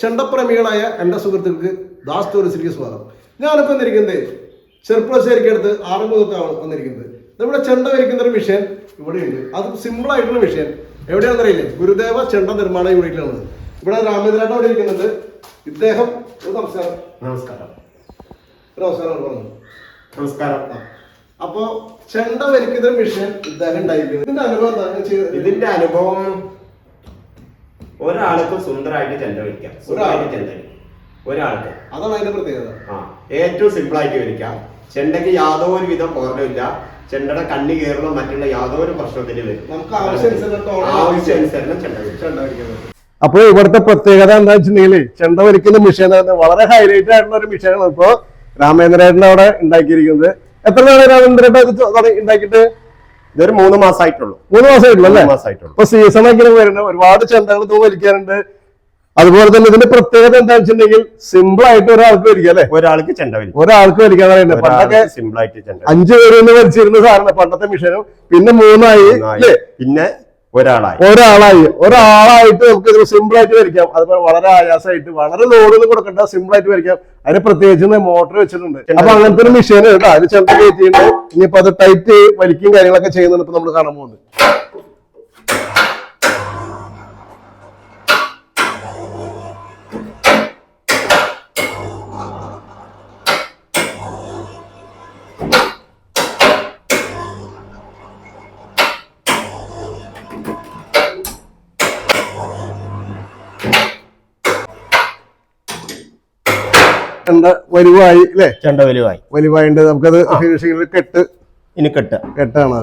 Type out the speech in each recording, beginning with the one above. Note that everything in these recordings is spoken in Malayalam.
ചെണ്ടപ്രേമികളായ എന്റെ സുഹൃത്തുക്കൾക്ക് ദാസ് ടൂറിസ്റ്റിലേക്ക് സ്വാഗതം. ഞാനിപ്പോൾ വന്നിരിക്കുന്നത് ചെറുപ്പളശ്ശേരിക്കടുത്ത് ആറുമുഖത്താണ് വന്നിരിക്കുന്നത്. നമ്മുടെ ചെണ്ട വരിക്കുന്ന ഒരു മിഷൻ ഇവിടെയുണ്ട്. അത് സിമ്പിൾ ആയിട്ടുള്ള മിഷൻ. എവിടെയാണെന്ന് അറിയില്ലേ ഗുരുദേവ ചെണ്ട നിർമ്മാണ യൂണിറ്റിലാണ്. ഇവിടെ രാമേന്ദ്രേട്ടൻ അവിടെ ഇരിക്കുന്നുണ്ട് ഇദ്ദേഹം ഒരു നമസ്കാരം. നമസ്കാരം. ഒരു നമസ്കാരം പറഞ്ഞു നമസ്കാരം. അപ്പോ ചെണ്ട വരിക്കുന്ന മിഷൻ ഇദ്ദേഹം ഉണ്ടായിരിക്കുന്നത് ഇതിന്റെ അനുഭവം എന്താ? ഇതിന്റെ അനുഭവം ഒരാൾക്ക് സുന്ദരമായിട്ട് ചെണ്ട വരിക്കാം ഒരാൾക്ക്? ചെണ്ട വരിക്കാം. ഒരാൾക്ക്. അതാണ് അതിന്റെ പ്രത്യേകത. ആ. ഏറ്റവും സിമ്പിൾ ആയിട്ട് വരിക്കാം ചെണ്ടയ്ക്ക് യാതൊരു വിധം പോരണമില്ല ചെണ്ടയുടെ കണ്ണി കേറുന്ന മറ്റുള്ള യാതൊരു പ്രശ്നത്തിന് വരും നമുക്ക് ആവശ്യാനുസരണം ചെണ്ട വരിക്കാം ചെണ്ട വരിക്കുന്നത് അപ്പൊ ഇവിടുത്തെ പ്രത്യേകത എന്താ വെച്ചിട്ടുണ്ടെങ്കിൽ ചെണ്ട വലിക്കുന്ന മിഷീൻ വളരെ ഹൈലൈറ്റ് ആയിട്ടുള്ള ഒരു മിഷീനാണ് ഇപ്പോ രാമേന്ദ്രേട്ടൻ അവിടെ ഉണ്ടാക്കിയിരിക്കുന്നത്. എത്ര നാളെ രാമേന്ദ്രേട്ടൻ ഉണ്ടാക്കിയിട്ട്? ഇതൊരു മൂന്ന് മാസമായിട്ടുള്ളൂ മൂന്ന് മാസമായിട്ടുള്ളൂ അല്ലേ? മാസമായിട്ടുള്ളൂ ഇപ്പൊ സീസൺ ഒക്കെ വരുന്നത് ഒരുപാട് ചന്തകൾ തൂ വലിക്കാറുണ്ട് അതുപോലെ തന്നെ ഇതിന്റെ പ്രത്യേകത എന്താ വെച്ചിട്ടുണ്ടെങ്കിൽ സിമ്പിൾ ആയിട്ട് ഒരാൾക്ക് വലിക്കാം അല്ലെ? ഒരാൾക്ക് ചെണ്ട വലിക്കും. ഒരാൾക്ക് വലിക്കാൻ പറയുന്നത്. പണ്ടൊക്കെ സിമ്പിൾ ആയിട്ട് ചെണ്ട അഞ്ചു പേര് വലിച്ചിരുന്ന സാധനം പണ്ടത്തെ മിഷനും പിന്നെ മൂന്നായി പിന്നെ ഒരാളായി. ഒരാളായി. ഒരാളായിട്ട് നമുക്ക് സിമ്പിൾ ആയിട്ട് വരയ്ക്കാം. അതുപോലെ വളരെ ആയാസമായിട്ട് വളരെ ലോഡൊന്നും കൊടുക്കണ്ട സിമ്പിൾ ആയിട്ട് വരയ്ക്കാം. അതിന് പ്രത്യേകിച്ച് മോട്ടർ വെച്ചിട്ടുണ്ട്. അപ്പൊ അങ്ങനത്തെ ഒരു മെഷീൻ കേട്ടോ അതിന് ചിലപ്പോൾ കയറ്റിയിട്ടുണ്ട് ഇനിയിപ്പോ അത് ടൈറ്റ് വലിക്കും കാര്യങ്ങളൊക്കെ ചെയ്യുന്നുണ്ട് ഇപ്പൊ നമ്മൾ കാണാൻ പോകുന്നത്. ചെണ്ട വലുവായി അല്ലേ? ചെണ്ട വലുവായി. വലുവായിണ്ട് നമുക്കത് ഫിനിഷിംഗിൽ കെട്ട് ഇനി കെട്ട് കെട്ടാണ്.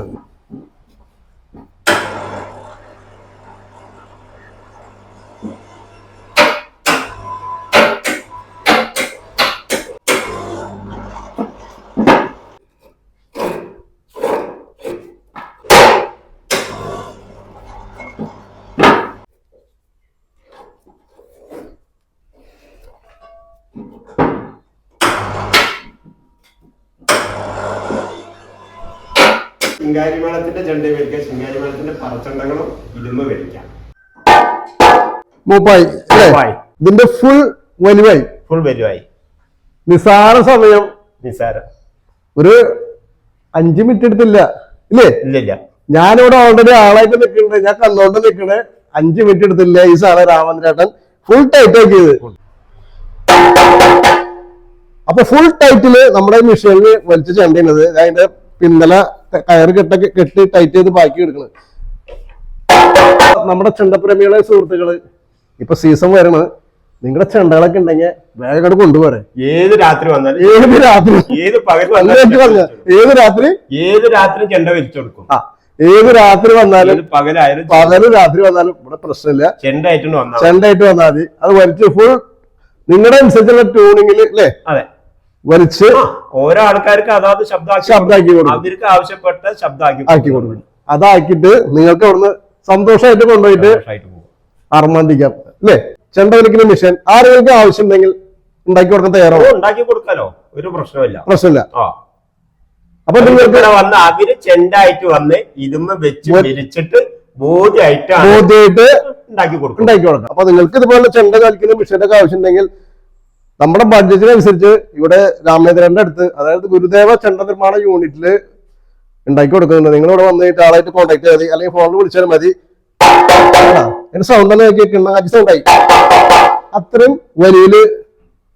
ശിങ്കാരിമേളത്തിന്റെ ചെണ്ട വരിക്കാം ശിങ്കാരിമേളത്തിന്റെ പറച്ചണ്ടകളും ഇരുമ്പ് വലിക്കാം. മൂപ്പായി. ഇതിന്റെ ഫുൾ വലുവായി. ഫുൾ വലുവായി. നിസാര സമയം. നിസാരം ഒരു അഞ്ചു മിനിറ്റ് എടുത്തില്ല. ഇല്ലേ? ഇല്ലില്ല. ഞാനിവിടെ ഓൾറെഡി ആളായിട്ട് നിൽക്കണേ ഞാൻ കണ്ടോണ്ട് നിൽക്കണേ. അഞ്ചു മിനിറ്റ് എടുത്തില്ല ഈ സാറ രാമചന്ദ്രേട്ടൻ. ഫുൾ ടൈറ്റ് ആക്കിയത് അപ്പൊ ഫുൾ ടൈറ്റിൽ നമ്മുടെ മെഷീനിൽ വലിച്ചു ചെണ്ടയുന്നത് അതിന്റെ പിന്നല കയറ് കെട്ട കെട്ടി ടൈറ്റ് ചെയ്ത് ബാക്കി എടുക്കണത് നമ്മുടെ ചെണ്ടപ്രേമികളെ സുഹൃത്തുക്കൾ ഇപ്പൊ സീസൺ വരണ നിങ്ങളുടെ ചെണ്ടകളൊക്കെ ഉണ്ടെങ്കിൽ വേഗം കൊണ്ടുപോരെ. ഏത് രാത്രി വന്നാലും ഏത് രാത്രി? ഏത് പകൽ ഏത് രാത്രി? ഏത് രാത്രി ചെണ്ട വലിച്ചു കൊടുക്കും. ഏത് രാത്രി വന്നാലും പകലായാലും പകൽ രാത്രി വന്നാലും ഇവിടെ പ്രശ്നമില്ല. ചെണ്ടായിട്ട് ചെണ്ടായിട്ട് വന്നാൽ മതി. അത് വലിച്ചു ഫുൾ നിങ്ങളുടെ അനുസരിച്ചുള്ള ട്യൂണിങ്ങിൽ അല്ലേ? അതെ. വലിച്ച് ഓരോ ആൾക്കാർക്ക് അതാത് ശബ്ദാക്കി കൊടുക്കും. അവർക്ക് ആവശ്യപ്പെട്ട ശബ്ദാക്കി ആക്കി കൊടുക്കും. അതാക്കിട്ട് നിങ്ങൾക്ക് അവിടുന്ന് സന്തോഷമായിട്ട് കൊണ്ടുപോയിട്ട് അർമാന്തിക്കാം അല്ലേ? ചെണ്ട വലിക്കുന്ന മിഷൻ ആരെങ്കിലും ആവശ്യം ഉണ്ടെങ്കിൽ ഉണ്ടാക്കി കൊടുക്കാൻ തയ്യാറാവും. ഉണ്ടാക്കി കൊടുക്കാലോ? ഒരു പ്രശ്നമില്ല പ്രശ്നമില്ല. ആ. അപ്പൊ നിങ്ങൾക്ക് വന്ന് അവർ ചെണ്ടായിട്ട് വന്ന് ഇരുന്ന് വെച്ച് വിരിച്ചിട്ട് ബോധ്യമായിട്ട് ബോധ്യമായിട്ട് ഉണ്ടാക്കി കൊടുക്കും ഉണ്ടാക്കി കൊടുക്കാം അപ്പൊ നിങ്ങൾക്ക് ഇതുപോലെ ചെണ്ട കളിക്കുന്ന മിഷന്റെ ആവശ്യം ഉണ്ടെങ്കിൽ നമ്മുടെ ബഡ്ജറ്റിനനുസരിച്ച് ഇവിടെ രാമേന്ദ്രന്റെ അടുത്ത് അതായത് ഗുരുദേവ ചണ്ട നിർമ്മാണ യൂണിറ്റിൽ ഉണ്ടാക്കി കൊടുക്കുന്നുണ്ട്. നിങ്ങൾ ഇവിടെ വന്നിട്ട് ആളായിട്ട് കോൺടാക്ട് ചെയ്താൽ അല്ലെങ്കിൽ ഫോണിൽ വിളിച്ചാൽ മതി. എന്റെ സൗണ്ട് തന്നെ സൗണ്ടായി അത്രയും വലിയ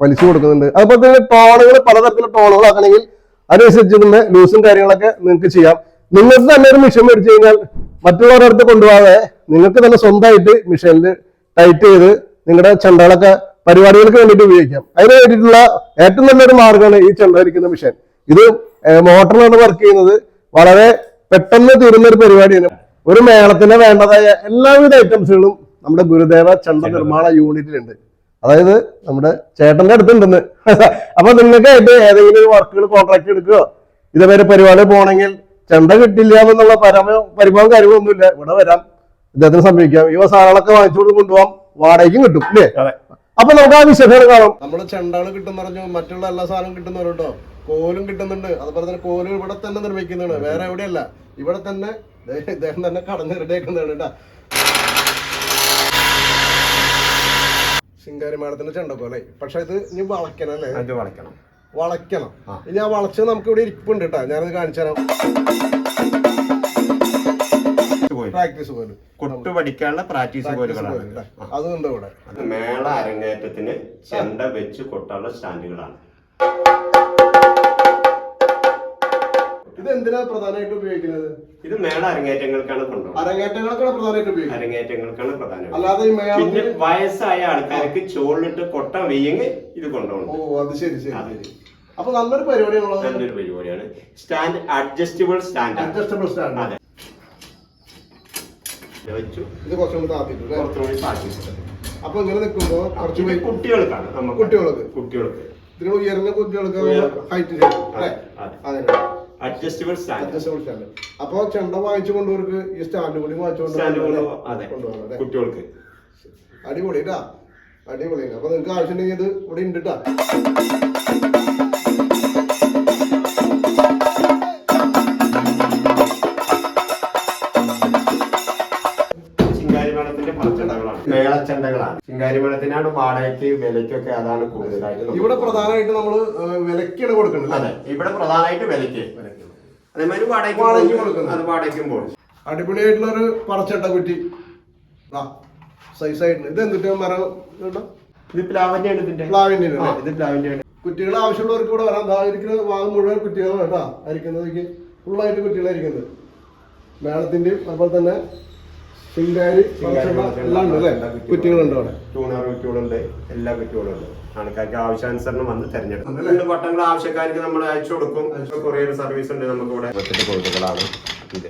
വലിച്ചു കൊടുക്കുന്നുണ്ട്. അതുപോലെ തന്നെ ടോണുകൾ പലതരത്തിലുള്ള ടോണുകളാക്കണമെങ്കിൽ അതിനനുസരിച്ച് തന്നെ ലൂസും കാര്യങ്ങളൊക്കെ നിങ്ങൾക്ക് ചെയ്യാം. നിങ്ങൾക്ക് തന്നെ ഒരു മിഷൻ മേടിച്ചു കഴിഞ്ഞാൽ മറ്റുള്ളവരുടെ അടുത്ത് കൊണ്ടുപോകാതെ നിങ്ങൾക്ക് തന്നെ സ്വന്തമായിട്ട് മിഷനിൽ ടൈറ്റ് ചെയ്ത് നിങ്ങളുടെ ചെണ്ടകളൊക്കെ പരിപാടികൾക്ക് വേണ്ടിയിട്ട് ഉപയോഗിക്കാം. അതിന് വേണ്ടിയിട്ടുള്ള ഏറ്റവും നല്ലൊരു മാർഗമാണ് ഈ ചെണ്ടടിക്കുന്ന മിഷൻ ഇത് മോട്ടറിലാണ് വർക്ക് ചെയ്യുന്നത്. വളരെ പെട്ടെന്ന് തീരുന്ന ഒരു പരിപാടിയാണ്. ഒരു മേളത്തിന് വേണ്ടതായ എല്ലാവിധ ഐറ്റംസുകളും നമ്മുടെ ഗുരുദേവ ചെണ്ട നിർമ്മാണ യൂണിറ്റിലുണ്ട് അതായത് നമ്മുടെ ചേട്ടന്റെ അടുത്തുണ്ടെന്ന്. അപ്പൊ നിങ്ങൾക്ക് അതിന്റെ ഏതെങ്കിലും ഒരു വർക്കുകൾ കോൺട്രാക്ട് എടുക്കുകയോ ഇതേപോലെ പരിപാടി പോകണമെങ്കിൽ ചെണ്ട കിട്ടില്ല എന്നുള്ള പരമ പരിഭവം കാര്യങ്ങളൊന്നുമില്ല. ഇവിടെ വരാം. ഇദ്ദേഹത്തിന് സമീപിക്കാം. ഈ സാധനങ്ങളൊക്കെ വാങ്ങിച്ചുകൊണ്ട് കൊണ്ടുപോകാം വാടകയ്ക്കും കിട്ടും അല്ലേ അപ്പൊ നമുക്ക് ആ വിശേഷം കാണാം. നമ്മുടെ ചെണ്ടാൾ കിട്ടും പറഞ്ഞു മറ്റുള്ള എല്ലാ സാധനവും കിട്ടുന്ന പറഞ്ഞോ കോലും കിട്ടുന്നുണ്ട്. അതുപോലെ തന്നെ കോലും ഇവിടെ തന്നെ നിർമ്മിക്കുന്നതാണ് വേറെ എവിടെയല്ല. ഇവിടെ തന്നെ ഇദ്ദേഹം തന്നെ കടന്നു റെഡിയാക്കുന്നതാണ് കേട്ടാ. ശിങ്കാരി മാഡത്തിന്റെ ചെണ്ടക്കോലെ പക്ഷെ ഇത് ഇനി വളയ്ക്കണം അല്ലേ? വളയ്ക്കണം. വളയ്ക്കണം. ഇനി ആ വളച്ചത് നമുക്ക് ഇവിടെ ഇരിപ്പുണ്ട് കേട്ടാ. ഞാനത് കാണിച്ചു തരാം. പ്രാക്ടീസ് പോലെ കൊട്ടു പഠിക്കാനുള്ള പ്രാക്ടീസ് കോലുകളാണ് പോലെ. അതുണ്ട് ഇവിടെ. മേള അരങ്ങേറ്റത്തിന് ചെണ്ട വെച്ച് കൊട്ടാനുള്ള സ്റ്റാൻഡുകളാണ്. ഇത് എന്തിനാ പ്രധാനമായിട്ട് ഉപയോഗിക്കുന്നത്? ഇത് മേള അരങ്ങേറ്റങ്ങൾക്കാണ് കൊണ്ടുപോകുന്നത്. അരങ്ങേറ്റങ്ങൾക്കാണ് പ്രധാനമായിട്ട് ഉപയോഗിക്കുന്നത്? അരങ്ങേറ്റങ്ങൾക്കാണ് പ്രധാനം. അല്ലാതെ ഈ പിന്നെ മേളത്തിന് വയസ്സായ ആൾക്കാർക്ക് ചോളിട്ട് കൊട്ട വെയ്യെങ്കിൽ ഇത് ഓ കൊണ്ടുപോകണം അത് ശരി ശരി അതെ. ശരി. അപ്പൊ നല്ലൊരു പരിപാടിയാണുള്ളത്. നല്ലൊരു പരിപാടിയാണ്. Stand adjustable stand adjustable stand. അതെ. വെച്ചു. ഇത് കുറച്ചുകൂടി താത്തിട്ടു കുറച്ചുകൂടി പ്രാക്ടീസ് അപ്പൊ ഇങ്ങനെ നിൽക്കുമ്പോ കുറച്ച് കുട്ടികൾക്കാണ് നമുക്ക് കുട്ടികൾക്ക്. കുട്ടികൾക്ക്. ഇതിന് ഉയർന്ന കുട്ടികൾക്ക് ഹൈറ്റ് അതെ. അഡ്ജസ്റ്റബിൾ അഡ്ജസ്റ്റബിൾ സ്റ്റാൻഡ് അപ്പൊ ചെണ്ട വാങ്ങിച്ചു കൊണ്ടവർക്ക് ഈ സ്റ്റാൻഡ് കൂടി വാങ്ങിച്ചു കൊണ്ടുപോകാം കുട്ടികൾക്ക്. അടിപൊളി ട്ടാ. അടിപൊളി. അപ്പൊ നിങ്ങൾക്ക് ആവശ്യമുണ്ടെങ്കിൽ ഇത് ഇവിടെ ഉണ്ട് ട്ടാ. പണച്ചെണ്ടകളാണ് മേളച്ചെണ്ടകളാണ് ചിങ്കാരിമേളത്തിനാണ് വാടകയ്ക്ക് വിലയ്ക്കൊക്കെ അതാണ് കൂടുതലായിട്ട് ഇവിടെ പ്രധാനമായിട്ട് നമ്മൾ ഏഹ്, വിലക്കാണ് കൊടുക്കുന്നത് അതെ ഇവിടെ പ്രധാനമായിട്ട് വിലയ്ക്ക്. അതേമാതിരി വാടകയ്ക്ക് വാടകയ്ക്ക് പോകും. കൊടുക്കുന്നു. അത് വാടകയ്ക്കും പോകും അടിപൊളിയായിട്ടുള്ള ഒരു പറച്ചട്ട കുറ്റി. സൈസായിട്ടുണ്ട് ഇത് എന്തിട്ട് മരം? ഇത് പ്ലാവിന്റെ ആണ് ഇതിന്റെ പ്ലാവിന്റെ ഇത് പ്ലാവിന്റെ ആണ് കുറ്റികൾ ആവശ്യമുള്ളവർക്ക് ഇവിടെ വരാം. ഇരിക്കുന്ന വാങ്ങും മുഴുവൻ കുറ്റികളാണ് കേട്ടോ. അരിക്കുന്നതൊക്കെ ഫുള്ളായിട്ട് കുറ്റികളായിരിക്കുന്നത് മേളത്തിന്റെയും അതുപോലെ തന്നെ പറച്ചട്ട എല്ലാം ഉണ്ട് അല്ലേ? കുറ്റികളുണ്ട് അവിടെ. ടൂണർ കുറ്റികളുണ്ട് എല്ലാ കുറ്റികളും ഉണ്ട്. ആൾക്കാർക്ക് ആവശ്യാനുസരണം വന്ന് തെരഞ്ഞെടുക്കും. രണ്ട് പട്ടങ്ങൾ ആവശ്യക്കാർക്ക് നമ്മൾ അയച്ചു കൊടുക്കും. കൊറിയർ സർവീസ് ഉണ്ട് നമുക്ക് ഇവിടെ. പത്തിന്റെ കോഴികളാണ് ഇത്.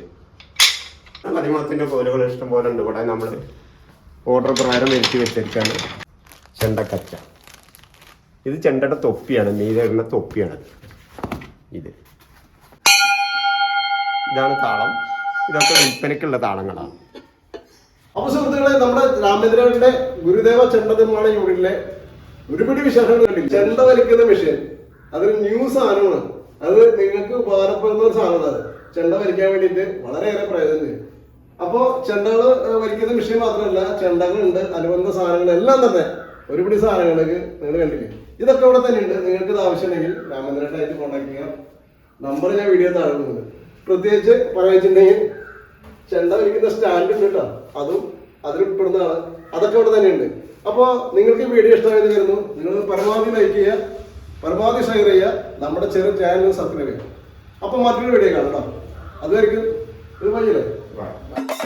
പതിമൂത്തിന്റെ കോലുകൾ ഇഷ്ടം പോലെ ഉണ്ട്. ഇവിടെ നമ്മൾ ഓർഡർ പ്രകാരം വരുത്തി വെച്ചിരിക്കാണ്. ചെണ്ടക്കച്ച. ഇത് ചെണ്ടയുടെ തൊപ്പിയാണ്. നീരിടുന്ന തൊപ്പിയാണ്. ഇത്. ഇതാണ് താളം. ഇതൊക്കെ വിൽപ്പനയ്ക്കുള്ള താളങ്ങളാണ്. അപ്പൊ സുഹൃത്തുക്കളെ നമ്മുടെ രാമേന്ദ്രന്റെ ഗുരുദേവ ചെണ്ട നിർമ്മാണ യൂണിറ്റിലെ ഒരുപിടി വിശേഷങ്ങൾ കണ്ടില്ല ചെണ്ട വലിക്കുന്ന മെഷീൻ അതൊരു ന്യൂ സാധനമാണ്. അത് നിങ്ങൾക്ക് ഉപകാരപ്പെടുന്ന ഒരു സാധനമാണ് അത്. ചെണ്ട വലിക്കാൻ വേണ്ടിയിട്ട് വളരെയേറെ പ്രയോജനം ചെയ്യും അപ്പോ ചെണ്ടകൾ വലിക്കുന്ന മെഷീൻ മാത്രമല്ല ചെണ്ടകളുണ്ട് അനുബന്ധ സാധനങ്ങൾ എല്ലാം തന്നെ ഒരുപിടി സാധനങ്ങൾക്ക് നിങ്ങൾ കണ്ടില്ലേ? ഇതൊക്കെ ഇവിടെ തന്നെയുണ്ട്. നിങ്ങൾക്ക് ഇത് ആവശ്യമുണ്ടെങ്കിൽ രാമേന്ദ്രനായിട്ട് കോൺടാക്ട് ചെയ്യാം. നമ്പർ ഞാൻ വീഡിയോ താഴെ പ്രത്യേകിച്ച് പറയുന്നുണ്ടെങ്കിൽ ചെണ്ട വിരിക്കുന്ന സ്റ്റാൻഡ് ഉണ്ട് കേട്ടോ. അതും അതിലുൾപ്പെടുന്നതാണ് അതൊക്കെ ഇവിടെ തന്നെയുണ്ട്. അപ്പോൾ നിങ്ങൾക്ക് വീഡിയോ ഇഷ്ടമായത് വരുന്നു നിങ്ങൾ പരമാവധി ലൈക്ക് ചെയ്യുക. പരമാവധി ഷെയർ ചെയ്യുക. നമ്മുടെ ചെറിയ ചാനൽ സബ്സ്ക്രൈബ് ചെയ്യുക. അപ്പോൾ മറ്റൊരു വീഡിയോ കാണാം കേട്ടോ. അതുവരെയും ഇത് Right.